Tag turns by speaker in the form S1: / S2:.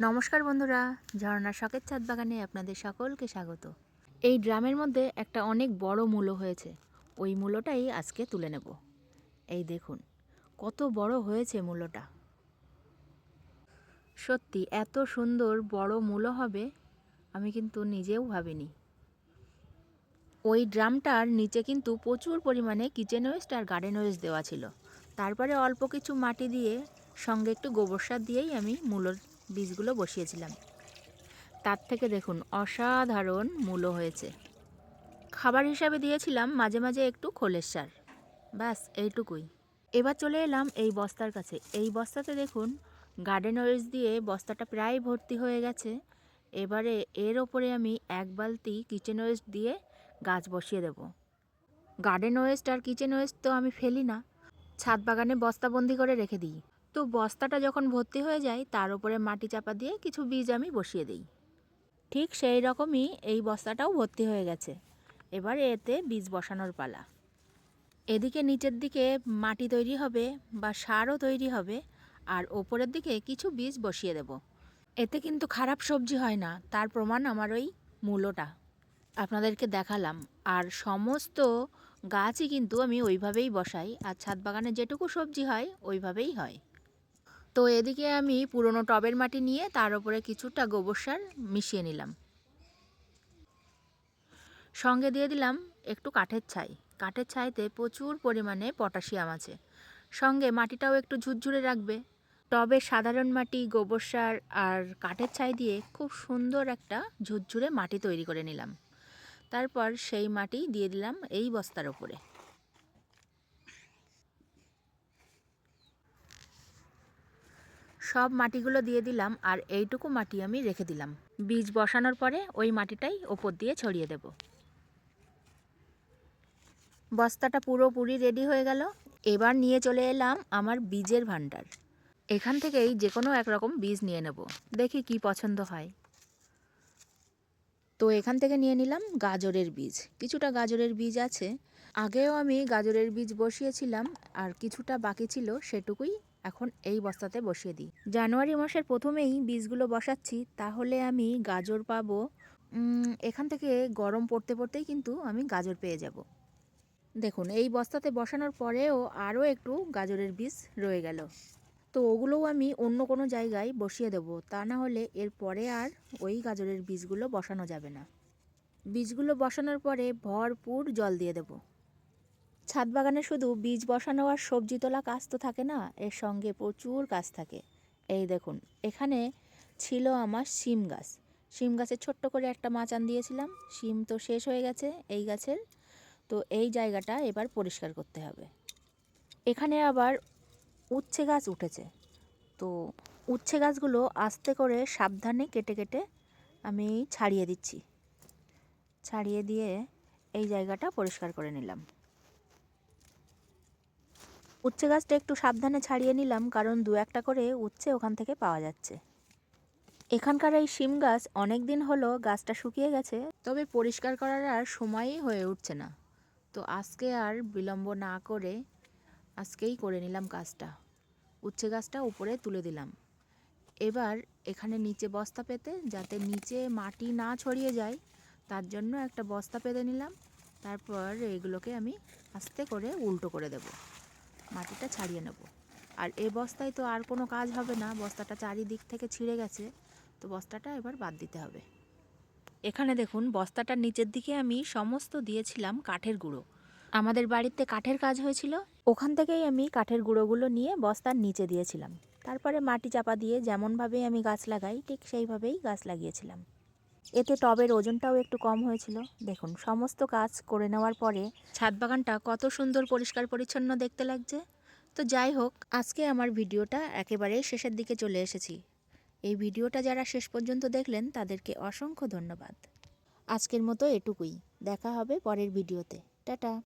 S1: নমস্কার বন্ধুরা ঝর্ণা শখের ছাদ বাগানে আপনাদের সকলকে স্বাগত। এই ড্রামের মধ্যে একটা অনেক বড় মূলো হয়েছে, ওই মূলোটাই আজকে তুলে নেব। এই দেখুন, কত বড় হয়েছে মূলোটা। সত্যি, এত সুন্দর বড় মূলো হবে, আমি কিন্তু নিজেও ভাবিনি। ওই ড্রামটার নিচে কিন্তু প্রচুর পরিমাণে কিচেন ওয়েস্ট আর গার্ডেন ওয়েস্ট দেওয়া ছিল। তারপরে অল্প কিছু মাটি দিয়ে সঙ্গে একটু গোবর সার দিয়েই আমি মূলোর বীজগুলো বসিয়েছিলাম। তার থেকে দেখুন, অসাধারণ মূলো হয়েছে। খাবার হিসাবে দিয়েছিলাম মাঝে মাঝে একটু খোলের সার। ব্যাস, এইটুকুই। এবার চলে এলাম এই বস্তার কাছে। এই বস্তাতে দেখুন গার্ডেন ওয়েস্ট দিয়ে বস্তাটা প্রায় ভর্তি হয়ে গেছে। এবারে এর ওপরে আমি এক বালতি কিচেন ওয়েস্ট দিয়ে গাছ বসিয়ে দেব। গার্ডেন ওয়েস্ট আর কিচেন ওয়েস্ট তো আমি ফেলি না। ছাদ বাগানে বস্তাবন্দি করে রেখে দিই। তো বস্তাটা যখন ভর্তি হয়ে যায়, তার উপরে মাটি চাপা দিয়ে কিছু বীজ আমি বসিয়ে দিই। ঠিক সেই রকমই এই বস্তাটাও ভর্তি হয়ে গেছে। এবার এতে বীজ বসানোর পালা। এদিকে নিচের দিকে মাটি তৈরি হবে বা সারও তৈরি হবে, আর ওপরের দিকে কিছু বীজ বসিয়ে দেব। এতে কিন্তু খারাপ সবজি হয় না, তার প্রমাণ আমার ওই মূলোটা। আপনাদেরকে দেখালাম, আর সমস্ত গাছই কিন্তু আমি ওইভাবেই বসাই, আর ছাদ বাগানে যেটুকু সবজি হয়, ওইভাবেই হয়। তো এদিকে আমি পুরনো টবের মাটি নিয়ে তার উপরে কিছুটা গোবর সার মিশিয়ে নিলাম। সঙ্গে দিয়ে দিলাম একটু কাঠের ছাই। কাঠের ছাইতে প্রচুর পরিমাণে পটাশিয়াম আছে। সঙ্গে মাটিটাও একটু ঝুরঝুরে রাখবে। টবে সাধারণ মাটি, গোবর সার আর কাঠের ছাই দিয়ে খুব সুন্দর একটা ঝুরঝুরে মাটি তৈরি করে নিলাম। তারপর সেই মাটি দিয়ে দিলাম এই বস্তার ওপরে সব মাটিগুলো দিয়ে দিলাম আর এইটুকু মাটি আমি রেখে দিলাম। বীজ বসানোর পরে ওই মাটিটাই ওপর দিয়ে ছড়িয়ে দেব। বস্তাটা পুরোপুরি রেডি হয়ে গেল। এবার নিয়ে চলে এলাম আমার বীজের ভাণ্ডার। এখান থেকেই যে কোনো একরকম বীজ নিয়ে নেব। দেখি কি পছন্দ হয়। তো এখান থেকে নিয়ে নিলাম গাজরের বীজ। কিছুটা গাজরের বীজ আছে। আগেও আমি গাজরের বীজ বসিয়েছিলাম আর কিছুটা বাকি ছিল সেটুকুই এখন এই বস্তাতে বসিয়ে দিই। জানুয়ারি মাসের প্রথমেই বীজগুলো বসাচ্ছি, তাহলে আমি গাজর পাবো। এখান থেকে গরম পড়তে পড়তেই কিন্তু আমি গাজর পেয়ে যাব। দেখুন, এই বস্তাতে বসানোর পরেও আরও একটু গাজরের বীজ রয়ে গেল। তো ওগুলোও আমি অন্য কোনো জায়গায় বসিয়ে দেবো, তা না হলে এর পরে আর ওই গাজরের বীজগুলো বসানো যাবে না। বীজগুলো বসানোর পরে ভরপুর জল দিয়ে দেবো। ছাদ বাগানে শুধু বীজ বসানো আর সবজি তোলা কাজ তো থাকে না, এর সঙ্গে প্রচুর কাজ থাকে। এই দেখুন, এখানে ছিল আমার শিম গাছ। শিম গাছের ছোট্ট করে একটা মাচান দিয়েছিলাম, শিম তো শেষ হয়ে গেছে এই গাছের। তো এই জায়গাটা এবার পরিষ্কার করতে হবে। এখানে আবার উচ্ছে গাছ উঠেছে। তো উচ্ছে গাছগুলো আস্তে করে সাবধানে কেটে কেটে আমি ছাড়িয়ে দিচ্ছি। ছাড়িয়ে দিয়ে এই জায়গাটা পরিষ্কার করে নিলাম। উচ্ছে গাছটা একটু সাবধানে ছাড়িয়ে নিলাম, কারণ দু একটা করে উচ্ছে ওখান থেকে পাওয়া যাচ্ছে। এখানকার এই শিম গাছ অনেক দিন হলো গাছটা শুকিয়ে গেছে, তবে পরিষ্কার করার আর সময়ই হয়ে উঠছে না। তো আজকে আর বিলম্ব না করে আজকেই করে নিলাম কাজটা উচ্ছে গাছটা উপরে তুলে দিলাম। এবার এখানে নিচে বস্তা পেতে, যাতে নিচে মাটি না ছড়িয়ে যায়, তার জন্য একটা বস্তা পেতে নিলাম। তারপর এগুলোকে আমি আস্তে করে উল্টো করে দেব। মাটিটা ছাড়িয়ে নেব। আর এই বস্তায় তো আর কোনো কাজ হবে না, বস্তাটা চারিদিক থেকে ছিঁড়ে গেছে, তো বস্তাটা এবার বাদ দিতে হবে। এখানে দেখুন, বস্তাটার নিচের দিকে আমি সমস্ত দিয়েছিলাম কাঠের গুঁড়ো। আমাদের বাড়িতে কাঠের কাজ হয়েছিল, ওখান থেকেই আমি কাঠের গুঁড়োগুলো নিয়ে বস্তার নিচে দিয়েছিলাম। তারপরে মাটি চাপা দিয়ে যেমনভাবেই আমি গাছ লাগাই, ঠিক সেইভাবেই গাছ লাগিয়েছিলাম। এতে টবের ওজনটাও একটু কম হয়েছিল। দেখুন, সমস্ত কাজ করে নেওয়ার পরে ছাদ বাগানটা কত সুন্দর পরিষ্কার পরিচ্ছন্ন দেখতে লাগছে। তো যাই হোক, আজকে আমার ভিডিওটা একেবারে শেষের দিকে চলে এসেছি। এই ভিডিওটা যারা শেষ পর্যন্ত দেখলেন, তাদেরকে অসংখ্য ধন্যবাদ। আজকের মতো এটুকুই। দেখা হবে পরের ভিডিওতে। টাটা!